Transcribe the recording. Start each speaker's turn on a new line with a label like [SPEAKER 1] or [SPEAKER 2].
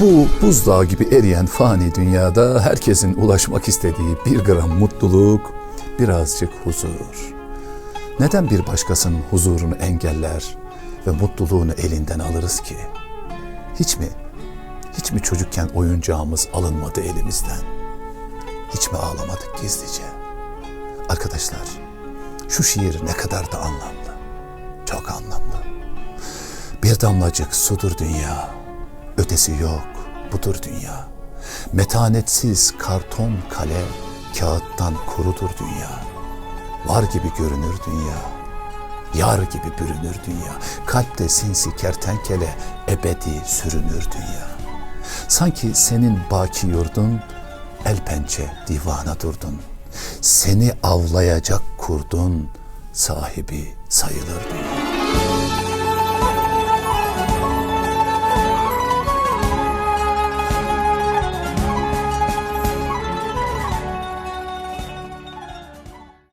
[SPEAKER 1] Bu buzdağı gibi eriyen fani dünyada herkesin ulaşmak istediği bir gram mutluluk, birazcık huzur. Neden bir başkasının huzurunu engeller ve mutluluğunu elinden alırız ki? Hiç mi? Hiç mi çocukken oyuncağımız alınmadı elimizden? Hiç mi ağlamadık gizlice? Arkadaşlar, şu şiir ne kadar da anlamlı. Çok anlamlı. Bir damlacık sudur dünya. Ötesi yok, budur dünya. Metanetsiz karton kale, kağıttan kurudur dünya. Var gibi görünür dünya. Yar gibi bürünür dünya. Kalpte sinsi kertenkele, ebedi sürünür dünya. Sanki senin baki yurdun, el pençe divana durdun. Seni avlayacak kurdun, sahibi sayılır dünya.